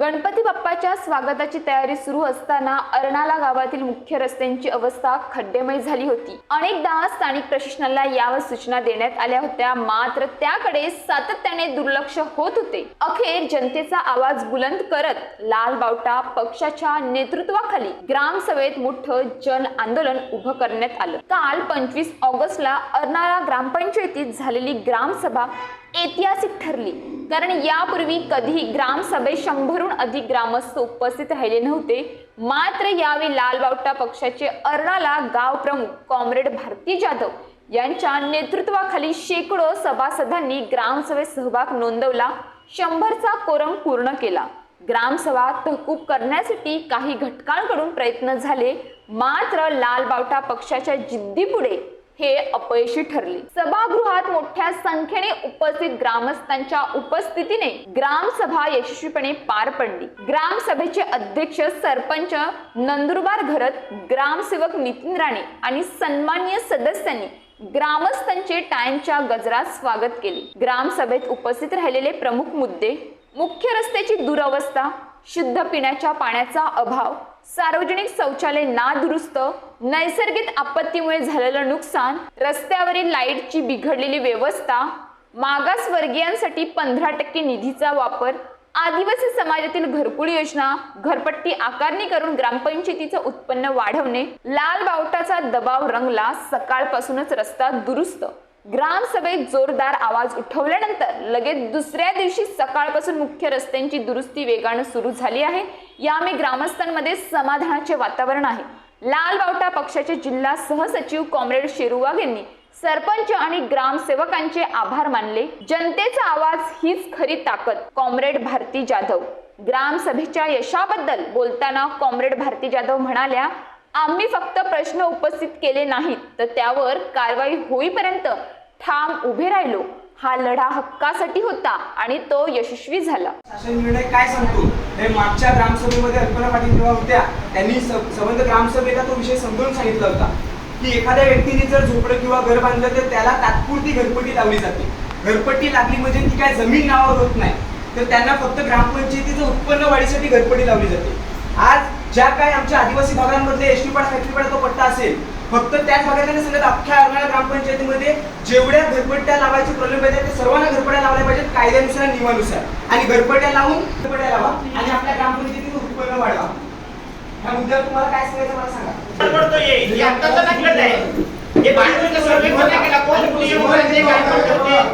गणपती बाप्पाच्या स्वागताची तयारी सुरू असताना अर्णाला गावातील मुख्य रस्त्यांची अवस्था खड्डेमय झाली होती. अनेकदा स्थानिक प्रशासनाला यावर सूचना देण्यात आल्या होत्या. मात्र त्याकडे सातत्याने दुर्लक्ष होत होते. अखेर जनतेचा आवाज बुलंद करत लाल बावटा पक्षाच्या नेतृत्वाखाली ग्रामसभेत मोठं जन आंदोलन उभं करण्यात आलं. काल पंचवीस ऑगस्टला अर्नाळा ग्रामपंचायतीत झालेली ग्रामसभा ऐतिहासिक ठरली. कारण यापूर्वी कधीही ग्रामसभेत शंभरहून अधिक ग्रामस्थ उपस्थित राहिले नव्हते. मात्र यावेळी लालबावटा पक्षाचे अर्णाला गाव प्रमुख कॉम्रेड भारती जाधव यांच्या नेतृत्वाखाली शेकडो सभासदांनी ग्रामसभेत सहभाग नोंदवला. शंभरचा कोरम पूर्ण केला. ग्रामसभा तहकूब करण्यासाठी काही घटकांकडून प्रयत्न झाले. मात्र लालबावटा पक्षाच्या जिद्दीपुढे हे अपयशी ठरले. सभागृहात मोठ्या संख्येने उपस्थित ग्रामस्थांच्या उपस्थितीने ग्रामसभा यशस्वीपणे पार पडली. ग्रामसभेचे अध्यक्ष सरपंच नंदुरबार घरत ग्रामसेवक नितीन राणे आणि सन्माननीय सदस्यांनी ग्रामस्थांचे टाळ्यांच्या गजरात स्वागत केले. ग्रामसभेत उपस्थित राहिलेले प्रमुख मुद्दे मुख्य रस्त्याची दुरवस्था शुद्ध पिण्याच्या पाण्याचा अभाव सार्वजनिक शौचालय नादुरुस्त नैसर्गिक आपत्तीमुळे झालेलं नुकसान रस्त्यावरील लाईटची बिघडलेली व्यवस्था मागासवर्गीयांसाठी पंधरा टक्के निधीचा वापर आदिवासी समाजातील घरकुल योजना घरपट्टी आकारणी करून ग्रामपंचायतीचं उत्पन्न वाढवणे लाल बावटाचा दबाव रंगला सकाळपासूनच रस्ता दुरुस्त. ग्रामसभेत जोरदार आवाज उठवल्यानंतर लगेच दुसऱ्या दिवशी सकाळपासून मुख्य रस्त्यांची दुरुस्ती वेगानं सुरू झाली आहे. यामुळे ग्रामस्थांमध्ये समाधानाचे वातावरण आहे. लाल बावटा पक्षाचे जिल्हा सहसचिव कॉम्रेड शेरुवाग यांनी सरपंच आणि ग्रामसेवकांचे आभार मानले. जनतेचा आवाज हीच खरी ताकद. कॉम्रेड भारती जाधव. ग्रामसभेच्या यशाबद्दल बोलताना कॉम्रेड भारती जाधव म्हणाल्या आम्ही फक्त प्रश्न उपस्थित केले नाहीत तर त्यावर कारवाई होईपर्यंत ठाम उभे राहिलो. हा लढा हक्कासाठी होता आणि तो यशस्वी झाला. शासन निर्णय काय सांगतो? हे मागच्या ग्रामसभेमध्ये अल्पना पाटील जेव्हा होत्या त्यांनी संबंध ग्रामसभेला तो विषय समजून सांगितला होता. की एखाद्या व्यक्तीने जर झोपडं किंवा घर बांधलं तर त्याला तात्पुरती घरपट्टी लावली जाते. घरपट्टी लागली म्हणजे ती काय जमीन नावावर होत नाही. तर त्यांना फक्त ग्रामपंचायतीचं उत्पन्न वाढीसाठी घरपट्टी लावली जाते. आज ज्या काय आमच्या आदिवासी भागांमध्ये एस टी फॅक्टरी पाडा तो पट्टा असेल फक्त त्याच भागात सांगत अख्ख्या अर्नाळा ग्रामपंचायतीमध्ये जेवढ्या घरपट्ट्या लावायचे प्रॉब्लेम पाहिजे ते सर्वांना घरपट्ट्या लावल्या पाहिजेत कायद्यानुसार नियमानुसार. आणि घरपट्ट्या लावून घरपट्ट्या लावा आणि आपल्या ग्रामपंचायतीचं उत्पन्न वाढवा. ह्या मुद्द्यावर तुम्हाला काय सांगायचं मला सांगा.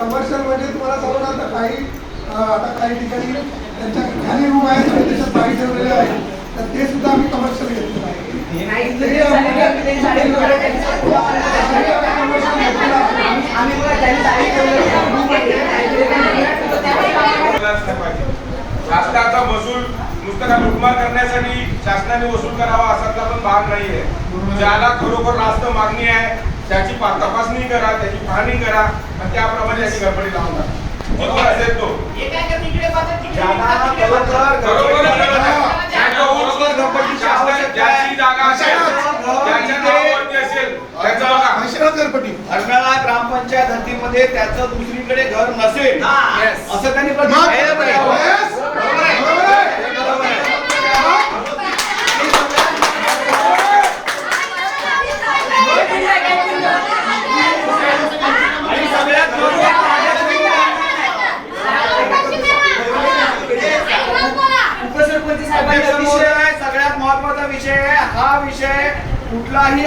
कमर्शियल म्हणजे तुम्हाला सांगू आता काही आता काही ठिकाणी त्यांच्या खाली रूम आहेत आणि त्याच्यात बाई ठेवलेले आहेत. तर ते सुद्धा आम्ही कमर्शियल घेतलेलं आहे. नाही नाही. शासनाचा महसूल नुसतं लुटमार करण्यासाठी शासनाने वसूल करावा असाचा पण भाग नाहीये. ज्याला खरोखर रास्त मागणी आहे त्याची पा- तपासणी करा त्याची पाहणी करा आणि त्याप्रमाणे त्याची गडबडी लावून टाका. असेल तो. हे काय करते इकडे पाहतात तिकडे ज्याला पाहतात, तिकडे खरोखर पाहतात. बरोबर आहे, बरोबर आहे. ज्याला ज्याच्या खरोखर गणपतीची शासनात आवश्यकता आहे. ज्याची जागा असेल ज्याच्या नावावरती असेल त्याचं गणपती अर्नाळा ग्रामपंचायत हद्दीमध्ये त्याचं दुसरीकडे घर नसेल. असं त्यांनी सगळ्यात महत्त्वाचा विषय आहे. हा विषय कुठलाही